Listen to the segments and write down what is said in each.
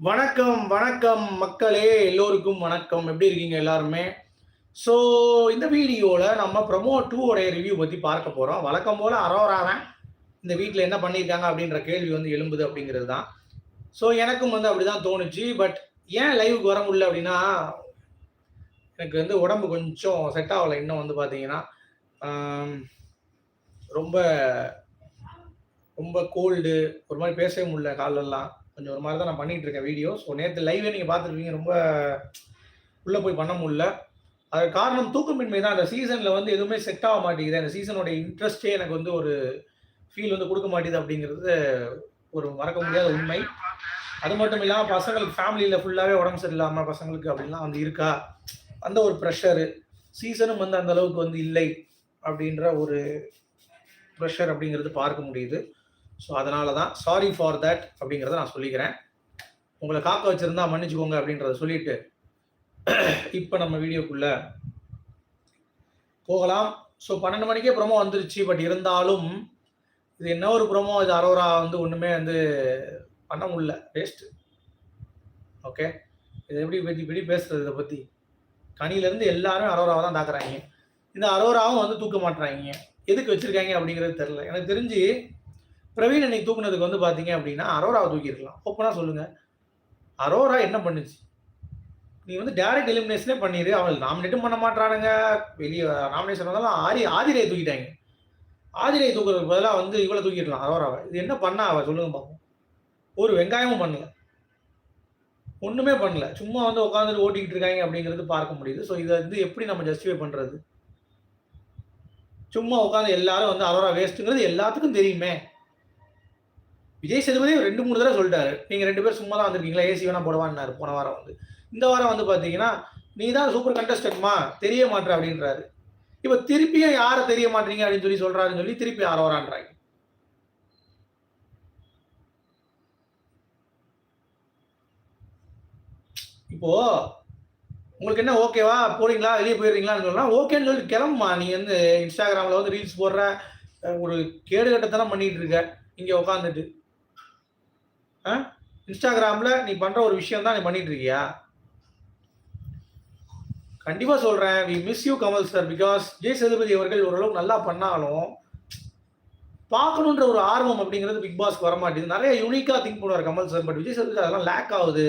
வணக்கம் வணக்கம் மக்களே எல்லோருக்கும் வணக்கம். எப்படி இருக்கீங்க எல்லாருமே? ஸோ இந்த வீடியோவில் நம்ம ப்ரமோ டூ ரிவ்யூ பற்றி பார்க்க போகிறோம் வழக்கம் போல் அரோராவன் இந்த வீட்டில் என்ன பண்ணியிருக்காங்க அப்படின்ற கேள்வி வந்து எழும்புது அப்படிங்கிறது தான் ஸோ எனக்கும் வந்து அப்படி தான் தோணுச்சு. பட் ஏன் லைவுக்கு வர முடியல அப்படின்னா எனக்கு வந்து உடம்பு கொஞ்சம் செட் ஆகலை இன்னும் வந்து பார்த்தீங்கன்னா ரொம்ப ரொம்ப கோல்டு ஒரு மாதிரி பேசவே முடியல காலெல்லாம் கொஞ்சம் ஒரு மாதிரி தான் நான் பண்ணிட்டு இருக்கேன் வீடியோ ஸோ நேற்று லைவே நீங்கள் பார்த்துருப்பீங்க ரொம்ப உள்ளே போய் பண்ண முடியல. அது காரணம் தூக்கமின்மை தான். அந்த சீசனில் வந்து எதுவுமே செட் ஆக மாட்டேங்குது. அந்த சீசனோட இன்ட்ரெஸ்டே எனக்கு வந்து ஒரு ஃபீல் வந்து கொடுக்க மாட்டேங்குது அப்படிங்கிறது ஒரு மறக்க முடியாத உண்மை. அது மட்டும் இல்லாமல் பசங்களுக்கு ஃபேமிலியில் ஃபுல்லாகவே உடம்பு சரியில்லாமல் பசங்களுக்கு அப்படின்லாம் வந்து இருக்கா? அந்த ஒரு ப்ரெஷரு சீசனும் வந்து அந்த அளவுக்கு வந்து இல்லை அப்படின்ற ஒரு ப்ரெஷர் அப்படிங்கிறது பார்க்க முடியுது. ஸோ அதனால தான் சாரி ஃபார் தட் அப்படிங்கிறத நான் சொல்லிக்கிறேன். உங்களை காக்க வச்சுருந்தா மன்னிச்சுக்கோங்க அப்படின்றத சொல்லிட்டு இப்போ நம்ம வீடியோக்குள்ள போகலாம். ஸோ பன்னெண்டு மணிக்கே ப்ரோமோ வந்துருச்சு பட் இருந்தாலும் இது என்ன ஒரு ப்ரொமோ இது அரோரா வந்து ஒன்றுமே வந்து பண்ண முடியல. வேஸ்ட் ஓகே இதை எப்படி பற்றி இப்படி பேசுறது இதை பற்றி கனியிலேருந்து எல்லாரும் அரோராவை தான் தாக்குறாங்க. இந்த அரோராவும் வந்து தூக்க மாட்டுறாங்க. எதுக்கு வச்சிருக்காங்க அப்படிங்கிறது தெரில எனக்கு தெரிஞ்சு பிரவீன் இன்னைக்கு தூக்குனதுக்கு வந்து பார்த்தீங்க அப்படின்னா அரோராவை தூக்கியிருக்கலாம். ஓப்பனாக சொல்லுங்க. அரோரா என்ன பண்ணுச்சு? நீ வந்து டேரக்ட் எலிமினேஷனே பண்ணிடு அவள் நாமினேட்டும் பண்ண மாட்டானுங்க. வெளியே நாமினேஷன் வந்தாலும் ஆரி ஆதிரையை தூக்கிட்டாங்க. ஆதிரையை தூக்குறதுக்கு பதிலாக வந்து இவ்வளோ தூக்கிடலாம் அரோராவை. இது என்ன பண்ணா அவ? சொல்லுங்க பார்ப்போம் ஒரு வெங்காயமும் பண்ணல. ஒன்றுமே பண்ணல. சும்மா வந்து உட்காந்துட்டு ஓட்டிக்கிட்டு இருக்காங்க அப்படிங்கிறது பார்க்க முடியுது. ஸோ இதை வந்து எப்படி நம்ம ஜஸ்டிஃபை பண்ணுறது சும்மா உட்காந்து எல்லாரும் வந்து அரோரா வேஸ்ட்டுங்கிறது எல்லாத்துக்கும் தெரியுமே. விஜய் சேதுபதி ரெண்டு மூணு தடவை சொல்லிட்டாரு. நீங்க ரெண்டு பேரும் சும்மா தான் வந்திருக்கீங்களா ஏசி வேணா போடவான்னாரு போன வாரம் வந்து. இந்த வாரம் வந்து பாத்தீங்கன்னா நீ தான் சூப்பர் கண்டஸ்டன்ட்மா தெரிய மாட்டேற அப்படின்றாரு. இப்ப திருப்பியும் யாரை தெரிய மாட்டீங்க அப்படின்னு சொல்லி சொல்றாருன்னு சொல்லி திருப்பி யாரோ வரான்றாங்க? இப்போ உங்களுக்கு என்ன ஓகேவா போறீங்களா? வெளியே போயிடுறீங்களான்னு சொல்லலாம் ஓகேன்னு சொல்லி கிளம்புமா? நீ வந்து இன்ஸ்டாகிராமில் வந்து ரீல்ஸ் போடுற ஒரு கேடு கட்டத்தெல்லாம் பண்ணிட்டு இருக்க. இங்கே உட்காந்துட்டு இன்ஸ்டாகிராமில் நீ பண்ணுற ஒரு விஷயம் தான் நீ பண்ணிட்டு இருக்கியா கண்டிப்பாக சொல்கிறேன் we miss you Kamal sir because Jai Sethupathi அவர்கள் ஓரளவுக்கு நல்லா பண்ணாலும் பார்க்கணுன்ற ஒரு ஆர்வம் அப்படிங்கிறது பிக் பாஸ் வர மாட்டேங்குது நிறைய யூனிக்காக திங்க் பண்ணுவார் கமல் சார் பட் விஜய் சேதுபதி அதெல்லாம் லேக் ஆகுது.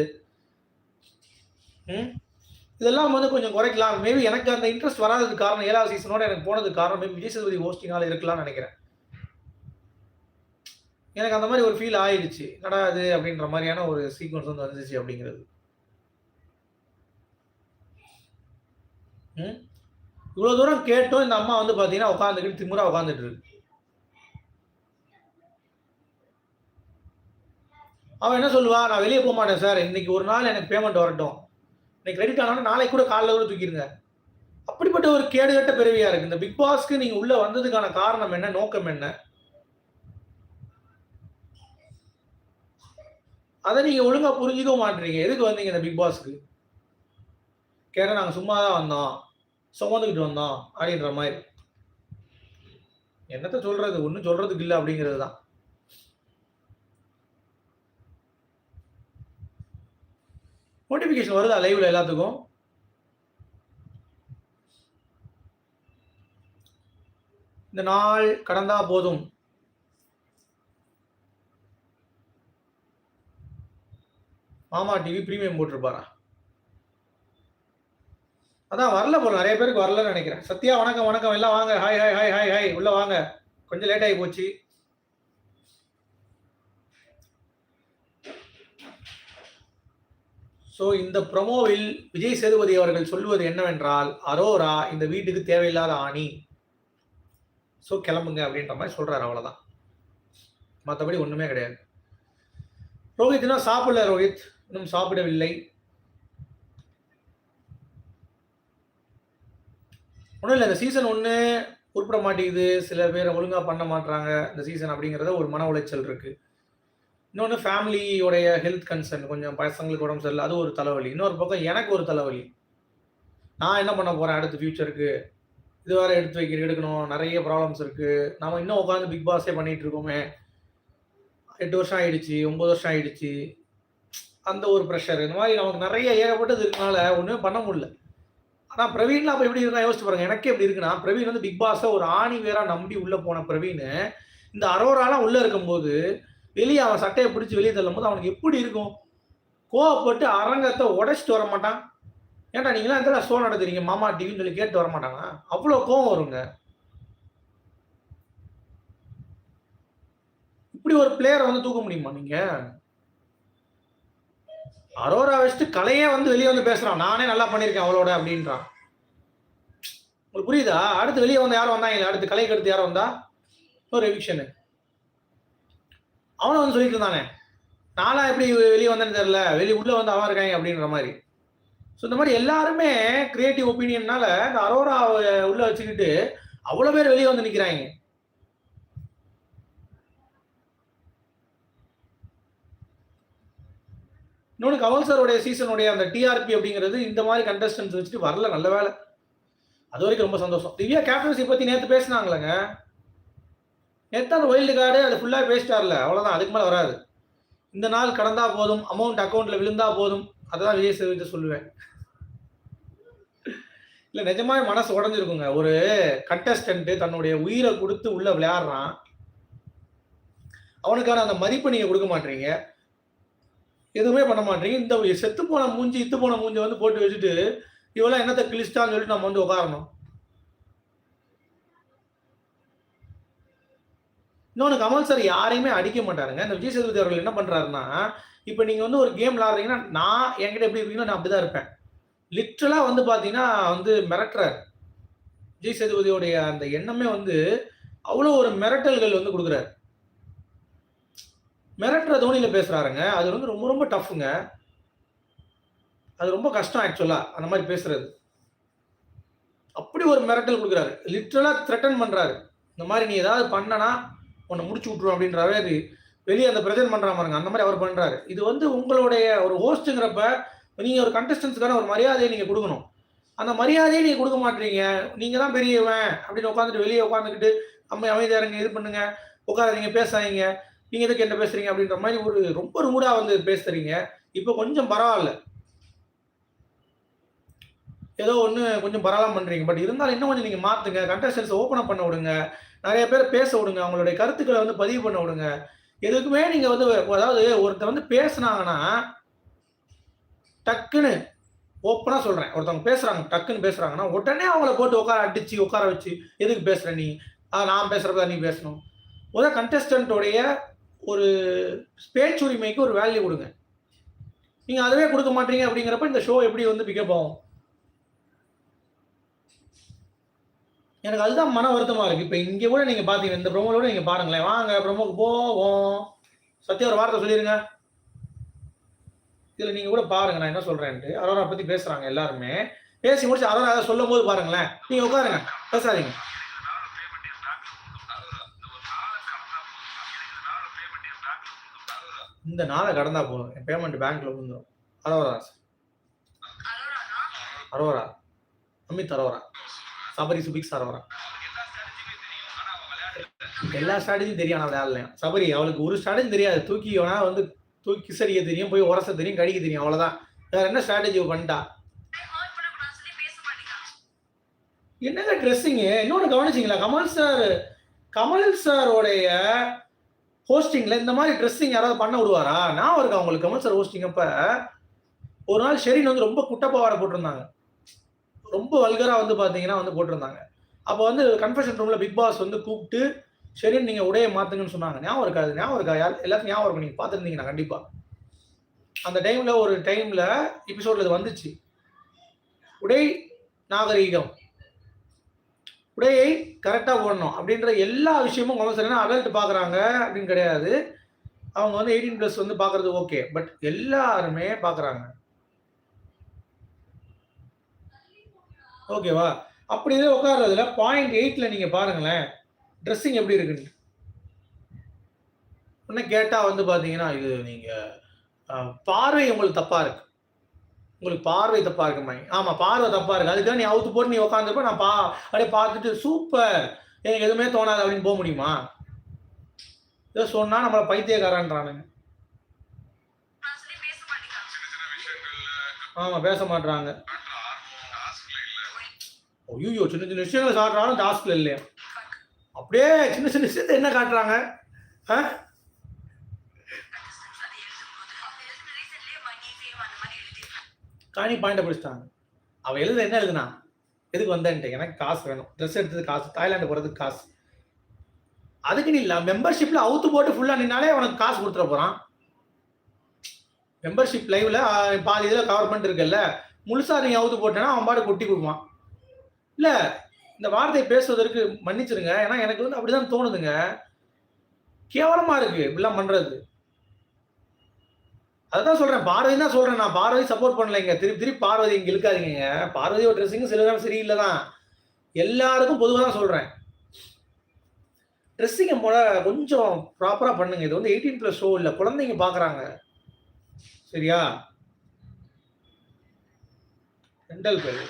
ம்? இதெல்லாம் வந்து கொஞ்சம் குறைக்கலாம். மேபி எனக்கு அந்த இன்ட்ரெஸ்ட் வராததுக்கு காரணம் ஏழாவது சீசனோட எனக்கு போனதுக்கு காரணம் மேபி விஜய் சேதுபதி ஹோஸ்டிங்கால இருக்கலாம்னு நினைக்கிறேன். எனக்கு அந்த மாதிரி ஒரு ஃபீல் ஆயிடுச்சு. என்னடா அது அப்படின்ற மாதிரியான ஒரு சீக்வன்ஸ் வந்து வந்துச்சு அப்படிங்கிறது. ம்? இவ்வளோ தூரம் கேட்டும் இந்த அம்மா வந்து பார்த்தீங்கன்னா உட்காந்துக்கிட்டு திமுறா உட்காந்துட்டு இருக்கு. அவன் என்ன சொல்லுவா? நான் வெளியே போக மாட்டேன் சார். இன்னைக்கு ஒரு நாள் எனக்கு பேமெண்ட் வரட்டும். இன்னைக்கு கிரெடிட் ஆனாலும் நாளைக்கு கூட காலைல கூட தூக்கிடுங்க அப்படிப்பட்ட ஒரு கேடுகட்ட பிறவியா இருக்கு. இந்த பிக் பாஸ்க்கு நீங்க உள்ள வந்ததுக்கான காரணம் என்ன? நோக்கம் என்ன? அதை நீங்க ஒழுங்கா புரிஞ்சுக்க மாட்டீங்க எதுக்கு வந்தீங்க இந்த பிக் பாஸ்க்கு கேட்டால் நாங்க சும்மா தான் வந்தோம். சுமந்துக்கிட்டு வந்தோம் அப்படின்ற மாதிரி. என்னத்த சொல்றது? ஒன்றும் சொல்றதுக்கு இல்லை அப்படிங்கிறது தான். நோட்டிஃபிகேஷன் வருதா லைவ்ல எல்லாத்துக்கும்? இந்த நாள் கடந்தா போதும். மாமா டிவி ப்ரீமியம் போட்டிருப்பாரா? அதான் வரல போல நிறைய பேருக்கு வரலன்னு நினைக்கிறேன். சத்யா வணக்கம் வணக்கம். எல்லாம் வாங்க. Hi hi hi hi hi உள்ள வாங்க. கொஞ்சம் லேட் ஆகி போச்சு. ஸோ இந்த ப்ரொமோவில் விஜய் சேதுபதி அவர்கள் சொல்லுவது என்னவென்றால் அரோரா இந்த வீட்டுக்கு தேவையில்லாத ஆணி. ஸோ கிளம்புங்க அப்படின்ற மாதிரி சொல்கிறார் அவ்வளோதான் மற்றபடி ஒன்றுமே கிடையாது. ரோஹித்னா சாப்பிடல ரோஹித். இன்னும் சாப்பிடவில்லை. ஒன்றும் இல்லை இந்த சீசன் ஒன்று உருப்பிட மாட்டேங்குது. சில பேர் ஒழுங்காக பண்ண மாட்டுறாங்க இந்த சீசன் அப்படிங்கிறத ஒரு மன உளைச்சல் இருக்குது இன்னொன்று ஃபேமிலியோடைய ஹெல்த் கன்சர்ன் கொஞ்சம் பசங்களுக்கு உடம்பு சரியில்லை. அது ஒரு தலைவலி. இன்னொரு பக்கம் எனக்கு ஒரு தலைவலி. நான் என்ன பண்ண போகிறேன் அடுத்த ஃபியூச்சருக்கு இது வேற எடுத்து வைக்க எடுக்கணும். நிறைய ப்ராப்ளம்ஸ் இருக்குது நம்ம இன்னும் உட்காந்து பிக் பாஸே பண்ணிகிட்டு இருக்கோமே. எட்டு வருஷம் ஆயிடுச்சு ஒம்பது வருஷம் ஆயிடுச்சு. அந்த ஒரு ப்ரெஷர் இந்த மாதிரி நமக்கு நிறைய ஏகப்பட்டது இருக்கனால ஒன்றுமே பண்ண முடியல. ஆனால் பிரவீன்லாம் அப்போ எப்படி இருக்கா யோசிச்சு பாருங்க. எனக்கே எப்படி இருக்குன்னா பிரவீன் வந்து பிக் பாஸை ஒரு ஆணி வேறா நம்பி உள்ளே போன பிரவீன் இந்த அரோராலாம் உள்ளே இருக்கும்போது வெளியே அவன் சட்டையை பிடிச்சி வெளியே தள்ளும் போது அவனுக்கு எப்படி இருக்கும்? கோவப்பட்டு அரங்கத்தை உடைச்சிட்டு வர மாட்டான். ஏன்டா நீங்களாம் எந்த ஷோ நடத்துறீங்க? மாமா டிவின்னு சொல்லி கேட்டு வர மாட்டாங்க அவ்வளோ கோவம் வருங்க. இப்படி ஒரு பிளேயரை வந்து தூக்க முடியுமா நீங்கள் அரோரா வச்சுட்டு கலையே வந்து வெளியே வந்து பேசுறான். நானே நல்லா பண்ணியிருக்கேன் அவளோட அப்படின்றான். உங்களுக்கு புரியுதா? அடுத்து வெளியே வந்து யாரும் வந்தாங்க அடுத்து கலைக்கு அடுத்து யாரும் வந்தா? ஒரு எவிக்ஷனு. அவனும் வந்து சொல்லிட்டு இருந்தானே. நானா எப்படி வெளியே வந்தேன்னு தெரியல. வெளியே உள்ள வந்து அவன் இருக்காங்க அப்படின்ற மாதிரி. ஸோ இந்த மாதிரி எல்லாருமே கிரியேட்டிவ் ஒப்பீனியன்னால இந்த அரோரா உள்ள வச்சுக்கிட்டு அவ்வளோ பேர் வெளியே வந்து நிற்கிறாங்க இன்னொன்று கமல் சாருடைய சீசனுடைய அந்த டிஆர்பி அப்படிங்கிறது இந்த மாதிரி கண்டஸ்டன்ஸ் வச்சுட்டு வரல நல்ல வேலை. அது வரைக்கும் ரொம்ப சந்தோஷம். திவ்யா கேப்டன்சி பற்றி நேற்று பேசினாங்களேங்க நேற்று அந்த வைல்டு கார்டு அது ஃபுல்லாக பேசிட்டார்ல. அவ்வளோதான் அதுக்கு மேலே வராது. இந்த நாள் கடந்தா போதும் அமௌண்ட் அக்கௌண்ட்டில் விழுந்தா போதும். அதான் விஜய் சேதுபதி சொல்லுவேன். இல்லை நிஜமாவே மனசு உடஞ்சிருக்குங்க. ஒரு கண்டஸ்டன்ட்டு தன்னுடைய உயிரை கொடுத்து உள்ள விளையாடுறான். அவனுக்கான அந்த மதிப்பை நீங்கள் கொடுக்க மாட்டீங்க. எதுவுமே பண்ண மாட்டீங்க. இந்த செத்து போன மூஞ்சி இத்து போன மூஞ்சி வந்து போட்டு வச்சுட்டு இவெல்லாம் என்னத்தை கிழிச்சிட்டான்னு சொல்லிட்டு நம்ம வந்து உட்காரணும் இன்னொன்று கமல் சார் யாரையுமே அடிக்க மாட்டாருங்க. இந்த விஜய் சேதுபதி அவர்கள் என்ன பண்ணுறாருன்னா இப்போ நீங்கள் வந்து ஒரு கேம் விளாடுறீங்கன்னா நான் என்கிட்ட எப்படி இருக்கீங்களோ நான் அப்படிதான் இருப்பேன். லிட்ரலாக வந்து பார்த்தீங்கன்னா வந்து மிரட்டுறார். விஜய் சேதுபதியோடைய அந்த எண்ணமே வந்து அவ்வளோ ஒரு மிரட்டல்கள் வந்து கொடுக்குறாரு. மிரட்டுற தோனியில் பேசுகிறாருங்க அது வந்து ரொம்ப ரொம்ப டஃப்புங்க அது ரொம்ப கஷ்டம் ஆக்சுவலாக அந்த மாதிரி பேசுறது. அப்படி ஒரு மிரட்டல் கொடுக்குறாரு. லிட்ரலாக த்ரெட்டன் பண்ணுறாரு இந்த மாதிரி நீ ஏதாவது பண்ணனா உன்னை முடிச்சு விட்ருவோம் அப்படின்றாவே அது வெளியே அந்த பிரசன்ட் பண்ணுற மாதிரிங்க. அந்த மாதிரி அவர் பண்ணுறாரு இது வந்து உங்களுடைய ஒரு ஹோஸ்ட்டுங்கிறப்ப நீங்கள் ஒரு கண்டஸ்டன்ஸுக்கான ஒரு மரியாதையை நீங்கள் கொடுக்கணும். அந்த மரியாதையை நீங்கள் கொடுக்க மாட்டீங்க. நீங்கள் தான் பெரியவன் அப்படின்னு உட்காந்துட்டு வெளியே உட்காந்துக்கிட்டு அம்மை அமைதியாருங்க இது பண்ணுங்க. உட்காராதீங்க பேசாதீங்க. நீங்க எதுக்கு என்ன பேசுறீங்க அப்படின்ற மாதிரி ஒரு ரொம்ப ரூடா வந்து பேசுறீங்க. இப்போ கொஞ்சம் பரவாயில்ல. ஏதோ ஒன்று கொஞ்சம் பரவாயில்ல பண்றீங்க. பட் இருந்தாலும் இன்னும் கொஞ்சம் நீங்க மாத்துங்க. கண்டஸ்டன்ஸ் ஓப்பன் அப் பண்ண விடுங்க. நிறைய பேர் பேச விடுங்க. அவங்களுடைய கருத்துக்களை வந்து பதிவு பண்ண விடுங்க. எதுக்குமே நீங்க வந்து அதாவது ஒருத்தர் வந்து பேசுனாங்கன்னா டக்குன்னு ஓப்பனா சொல்றேன். ஒருத்தவங்க பேசுறாங்க டக்குன்னு பேசுறாங்கன்னா உடனே அவங்கள போட்டு உட்கார அடிச்சு உட்கார வச்சு எதுக்கு பேசுற நீ? நான் பேசுறதா நீ பேசணும். முதல் கண்டஸ்டன்ட்டோடைய ஒரு பேச்சுரிமைக்கு ஒரு வேல்யூ கொடுங்க. நீங்க அதுவே கொடுக்க மாட்டீங்க அப்படிங்கிறப்ப இந்த ஷோ எப்படி வந்து பிக்கப் ஆகும்? எனக்கு அதுதான் மன வருத்தமா இருக்கு. இப்ப இங்க கூட நீங்க பாத்தீங்க இந்த ப்ரோமோல நீங்கள் நீங்க பாருங்களேன். வாங்க ப்ரோமோக்கு போவோம். சத்யா ஒரு வார்த்தை சொல்லிருங்க. இதுல நீங்க கூட பாருங்க நான் என்ன சொல்றேன்ட்டு. அரோரா பத்தி பேசுறாங்க எல்லாருமே. பேசி முடிச்சு அரோரா சொல்லும் போது பாருங்களேன். நீங்க உட்காருங்க பேசாதீங்க. இந்த நாளை கடந்தா போதும். என் பேமெண்ட் பேங்க்ல விழுந்துரும். அரோரா. அரோரா. அமித் அரோரா. சபரி சுபிக்ஸ் அரோரா. எல்லா ஸ்ட்ராட்டஜியும் தெரியும் ஆனால் விளையாடலையும் சபரி அவளுக்கு ஒரு ஸ்ட்ராட்டஜி தெரியாது. தூக்கி வேணா வந்து தூக்கி கிசடிக்க தெரியும் போய் உரச தெரியும் கடிக்க தெரியும் அவ்வளவுதான். வேற என்ன ஸ்ட்ராட்டஜி பண்ணிட்டா? என்னங்க ட்ரெஸ்ஸிங்கு இன்னொன்று கவனிச்சிங்களா? கமல் சார் கமல் சாரோடைய ஹோஸ்டிங்ல இந்த மாதிரி ட்ரெஸ்ஸிங் யாராவது பண்ண விடுவாரா? நான் இருக்கா அவங்களுக்கு கமல் சார் ஹோஸ்டிங் அப்ப ஒரு நாள் ஷெரின் வந்து ரொம்ப குட்டப்பாவாடை போட்டிருந்தாங்க. ரொம்ப வல்கரா வந்து பாத்தீங்கன்னா வந்து போட்டிருந்தாங்க. அப்போ வந்து கன்ஃபெஷன் ரூம்ல பிக் பாஸ் வந்து கூப்பிட்டு ஷெரின் நீங்க உடைய மாத்துங்கன்னு சொன்னாங்க. ஞாபகம் இருக்காது ஞாபகம் இருக்கா யார் ஞாபகம் இருக்கும். நீங்க பார்த்துருந்தீங்கன்னா கண்டிப்பா. அந்த டைம்ல ஒரு டைம்ல எபிசோட்ல இது வந்துச்சு. உடை நாகரீகம். உடையை கரெக்டாக ஓடணும். அப்படின்ற எல்லா விஷயமும் கம்பல்சரினா அடல்ட் பார்க்குறாங்க அப்படின்னு கிடையாது. அவங்க வந்து எயிட்டீன் ப்ளஸ் வந்து பார்க்குறது ஓகே பட் எல்லாருமே பார்க்குறாங்க. ஓகேவா அப்படி இதே உட்கார்றதுல பாயிண்ட் எயிட்ல நீங்க பாருங்களேன். ட்ரெஸ்ஸிங் எப்படி இருக்குன்னு. இன்னும் கேட்டால் வந்து பார்த்தீங்கன்னா இது நீங்கள் பார்வை உங்களுக்கு தப்பாக இருக்கு. உங்களுக்கு பார்வை தப்பா இருக்கு ஆமாம் ஆமா பார்வை தப்பா இருக்கு. அதுக்காக நீ அவுத்து போட்டு நீ உட்காந்துருப்ப நான் பா அப்படியே பார்த்துட்டு சூப்பர்! எனக்கு எதுவுமே தோணாது அப்படின்னு போக முடியுமா? ஏதோ சொன்னா நம்மள பைத்தியக்காரன்றானுங்க. ஆமா பேச மாட்றாங்க. ஐயோ சின்ன சின்ன விஷயங்களை காட்டுறாலும் டாஸ்க்ல இல்லையா? அப்படியே சின்ன சின்ன விஷயத்தை என்ன காட்டுறாங்க? ஆ? தனி பாயிண்டை பிடிச்சிட்டாங்க. அவள் எழுத என்ன எழுதுனா எதுக்கு வந்தேன்ட்டு எனக்கு காசு வேணும். ட்ரெஸ் எடுத்தது காசு தாய்லாந்து போகிறதுக்கு காசு. அதுக்கு நீ மெம்பர்ஷிப்பில் அவுத்து போட்டு ஃபுல்லாக நின்னாலே உனக்கு காசு கொடுத்துட போகிறான் மெம்பர்ஷிப் லைவில் பாதி இதில் கவர் பண்ணிட்டு இருக்கல்ல முழுசா நீ அவுத்து போட்டேன்னா அவன் பாட்டு கொட்டி கொடுப்பான். இல்லை இந்த வார்த்தையை பேசுவதற்கு மன்னிச்சிருங்க. ஏன்னா எனக்கு வந்து அப்படிதான் தோணுதுங்க. கேவலமாக இருக்குது இப்படிலாம் பண்ணுறது அதான் சொல்றேன் பார்வதி தான் சொல்றேன் நான் பார்வதி சப்போர்ட் பண்ணலைங்க. திருப்பி திருப்பி பார்வதி இங்க இழுக்காதீங்க. பார்வதியோட ட்ரெஸ்ஸிங் சில நேரம் சரியில்லை தான் எல்லாருக்கும் பொதுவாக தான் சொல்றேன். ட்ரெஸ்ஸிங்கை போல கொஞ்சம் ப்ராப்பரா பண்ணுங்க. இது வந்து எயிட்டீன் பிளஸ் ஷோ இல்லை. குழந்தைங்க பாக்குறாங்க. சரியா? ரெண்டல் பேர்.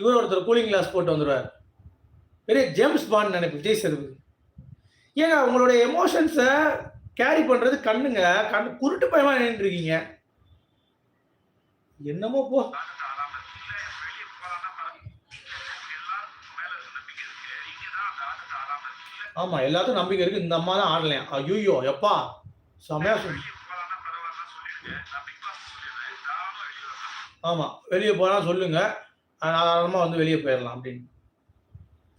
இவர் ஒருத்தர் கூலிங் கிளாஸ் போட்டு வந்துடுவார் பெரிய ஜேம்ஸ் பாண்ட் நினைப்பு விஜய் சேதுபதி. ஏங்க உங்களுடைய எமோஷன்ஸை கேரி பண்றது கண்ணுங்க. கண்ணு குருட்டு பயமா நின்றுருக்கீங்க என்னமோ போ. ஆமா எல்லாத்துக்கும் நம்பிக்கை இருக்கு. இந்த அம்மா தான் ஆடலையா? ஐயோ எப்பா? செமையா சொல்லு ஆமா வெளியே போனா சொல்லுங்க. தாராளமா வந்து வெளியே போயிடலாம் அப்படின்னு.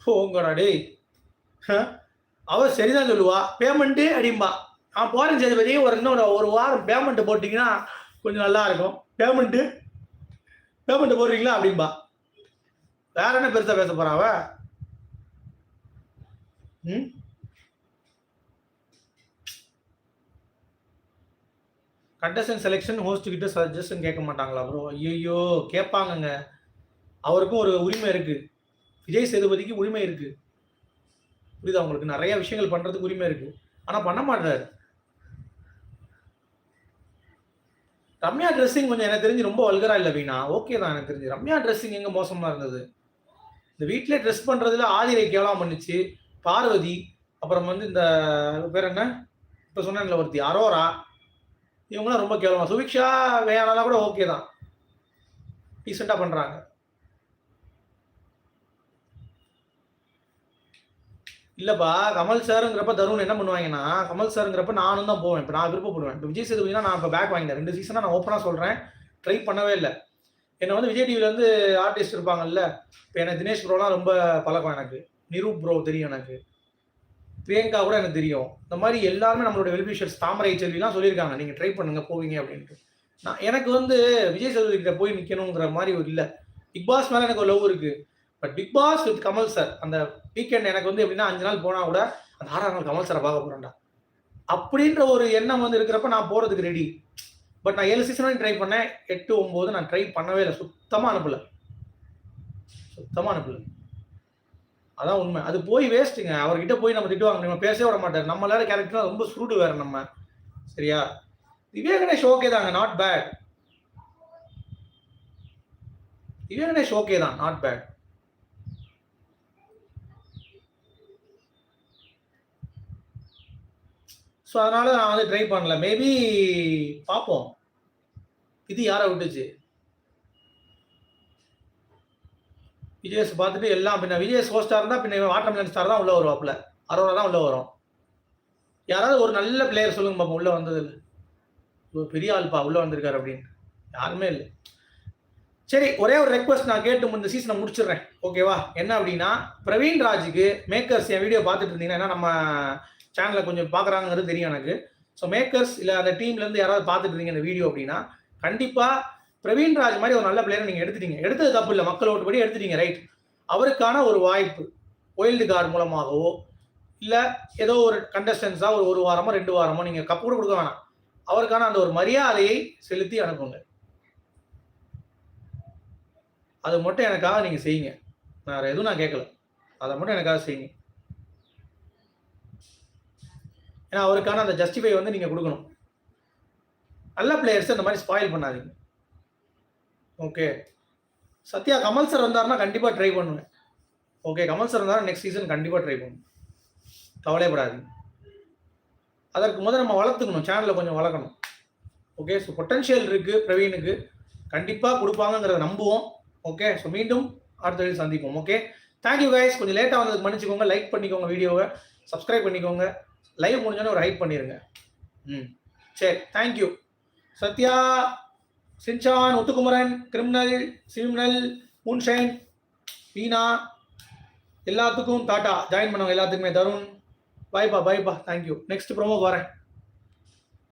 போங்கடா டேய். ஹ? அவ சரிதான் சொல்லுவா. பேமெண்ட்டு அடிம்பா. நான் போகிறேன் சேதுபதி ஒரு இன்னொரு ஒரு வாரம் பேமெண்ட் போட்டிங்கன்னா கொஞ்சம் நல்லா இருக்கும். பேமெண்ட்டு பேமெண்ட் போடுறீங்களா அப்படின்பா வேற என்ன பெருசா பேச போகிறாவ ம்? கண்டஸ்டன் செலெக்ஷன் ஹோஸ்ட் கிட்ட சஜஷன் கேட்க மாட்டாங்களா ப்ரோ ஐயோ கேட்பாங்கங்க. அவருக்கும் ஒரு உரிமை இருக்கு. விஜய் சேதுபதிக்கு உரிமை இருக்கு. புரியுதா உங்களுக்கு? நிறைய விஷயங்கள் பண்றதுக்கு உரிமை இருக்கு. ஆனா பண்ண மாட்டாரு ரம்யா ட்ரெஸ்ஸிங் கொஞ்சம் எனக்கு தெரிஞ்சு ரொம்ப வல்கரா இல்லை வீணா. ஓகே தான் எனக்கு தெரிஞ்சு. ரம்யா ட்ரெஸ்ஸிங் எங்க மோசமா இருந்தது? இந்த வீட்டிலே ட்ரெஸ் பண்றதுல ஆதிரை கேவலம் பண்ணுச்சு? பார்வதி அப்புறம் வந்து இந்த பேர் என்ன? இப்போ சொன்னேன்ல ஒருத்தி அரோரா. இவங்களாம் ரொம்ப கேவலமா. சுபிக்ஷா வேணாலாம் கூட ஓகே தான். டீசெண்டாக பண்றாங்க. இல்லப்பா கமல் சாருங்கிறப்ப தருண் என்ன பண்ணுவாங்கன்னா கமல் சாருங்கிறப்ப நானும் தான் போவேன். இப்போ நான் விருப்பப்படுவேன். இப்போ விஜய் சேதுபதினா நான் இப்போ பேக் வாங்கிட்டேன் ரெண்டு சீசனாக நான் ஓப்பனாக சொல்கிறேன் ட்ரை பண்ணவே இல்லை. என்னை வந்து விஜய் டிவியில் வந்து ஆர்டிஸ்ட் இருப்பாங்கல்ல இப்போ எனக்கு தினேஷ் ப்ரோலாம் ரொம்ப பழக்கம் எனக்கு. நிரூப் ப்ரோ தெரியும் எனக்கு. பிரியங்கா கூட எனக்கு தெரியும். இந்த மாதிரி எல்லாருமே நம்மளோட வெல்விஷர்ஸ் தாமரை செல்விலாம் சொல்லியிருக்காங்க. நீங்கள் ட்ரை பண்ணுங்க போவீங்க அப்படின்ட்டு. நான் எனக்கு வந்து விஜய் சேதுபதி கிட்ட போய் நிற்கணுங்கிற மாதிரி ஒரு இல்லை. பிக் பாஸ் மேலே எனக்கு ஒரு லவ் இருக்குது but Bigg Boss with Kamal sir அந்த வீக்கெண்ட் எனக்கு வந்து எப்படின்னா அஞ்சு நாள் போனால் கூட அந்த ஆறாம் நாள் கமல் சாரை பார்க்க போறேன்டா. அப்படின்ற ஒரு எண்ணம் வந்து இருக்கிறப்ப நான் போகிறதுக்கு ரெடி பட் நான் ஏழு சீசன் ட்ரை பண்ணேன். எட்டு ஒம்பது நான் ட்ரை பண்ணவே இல்லை. சுத்தமாக அனுப்பல. சுத்தமாக அனுப்பல. அதான் உண்மை. அது போய் வேஸ்ட்டுங்க அவர்கிட்ட போய் நம்ம திட்டுவாங்க நம்ம பேசவே விட மாட்டார். நம்மளால கேரக்டர் ரொம்ப சுருடு வேற நம்ம. சரியா? திவ்யா ஓகே தாங்க. நாட் பேட் திவ்யா ஓகே தான். நாட் பேட் ஸோ அதனால நான் வந்து ட்ரை பண்ணல. மேபி பார்ப்போம் இது யாரை விட்டுச்சு? விஜயஸ் பார்த்துட்டு எல்லாம் பின்ன விஜயஸ் ஹோஸ்டாக இருந்தால் பின்ன வாட்டர்மெலன் ஸ்டார் தான் உள்ளே வருவாப்புல. அரோரா தான் உள்ளே வரும். யாராவது ஒரு நல்ல பிளேயர் சொல்லுங்க பாப்போம். உள்ளே வந்தது ஒரு பெரிய ஆள்பா உள்ளே வந்திருக்காரு அப்படின்னு. யாருமே இல்லை. சரி ஒரே ஒரு ரெக்வஸ்ட் நான் கேட்டு இந்த சீசனை முடிச்சிடுறேன். ஓகேவா என்ன அப்படின்னா பிரவீன் ராஜுக்கு மேக்கர்ஸ் என் வீடியோ பார்த்துட்டு இருந்தீங்கன்னா ஏன்னா நம்ம சேனலை கொஞ்சம் பார்க்குறாங்கிறது தெரியும் எனக்கு. ஸோ மேக்கர்ஸ் இல்லை அந்த டீம்லேருந்து யாராவது பார்த்துட்டு இருந்தீங்க இந்த வீடியோ அப்படின்னா கண்டிப்பாக பிரவீன் ராஜ் மாதிரி ஒரு நல்ல பிளேயரை நீங்கள் எடுத்துட்டீங்க. எடுத்தது தப்பு இல்லை. மக்கள் ஓட்டுப்படி எடுத்துட்டீங்க. ரைட் அவருக்கான ஒரு வாய்ப்பு ஒயில்டு கார்டு மூலமாகவோ இல்லை ஏதோ ஒரு கண்டஸ்டன்ஸாக ஒரு ஒரு வாரமோ ரெண்டு வாரமோ நீங்கள் கப்பு கூட கொடுக்க வேணாம். அவருக்கான அந்த ஒரு மரியாதையை செலுத்தி அனுப்புங்க. அது மட்டும் எனக்காக நீங்கள் செய்யுங்க. வேறு எதுவும் நான் கேட்கல அதை மட்டும் எனக்காக செய்யுங்க. ஏன்னா அவருக்கான அந்த ஜஸ்டிஃபை வந்து நீங்கள் கொடுக்கணும். நல்ல பிளேயர்ஸ் இந்த மாதிரி ஸ்பாயில் பண்ணாதீங்க. ஓகே சத்யா கமல் சார் வந்தாருன்னா கண்டிப்பாக ட்ரை பண்ணுவேன் ஓகே கமல் சார் வந்தாலும் நெக்ஸ்ட் சீசன் கண்டிப்பாக ட்ரை பண்ணுவேன் கவலைப்படாதீங்க. அதற்கு முதல் நம்ம வளர்த்துக்கணும். சேனலை கொஞ்சம் வளர்க்கணும். ஓகே ஸோ பொட்டன்ஷியல் இருக்குது பிரவீனுக்கு. கண்டிப்பாக கொடுப்பாங்கங்கிறத நம்புவோம். ஓகே ஸோ மீண்டும் அடுத்த வீடியோ சந்திப்போம். ஓகே தேங்க்யூ கைஸ் கொஞ்சம் லேட்டாக வந்ததுக்கு மன்னிச்சுக்கோங்க. லைக் பண்ணிக்கோங்க வீடியோவை சப்ஸ்கிரைப் பண்ணிக்கோங்க. லைவ் முடிஞ்சோன்னே ஒரு ஹைப் பண்ணிடுங்க ம். சரி thank you Sathya Shinchan Muthukumaran criminal சிமினல் முன்ஷைன் வீணா எல்லாத்துக்கும் டாட்டா. ஜாயின் பண்ணுவோம் எல்லாத்துக்குமே தருண். பாய்ப்பா பாய்ப்பா தேங்க்யூ நெக்ஸ்ட் ப்ரோமோ வரேன்.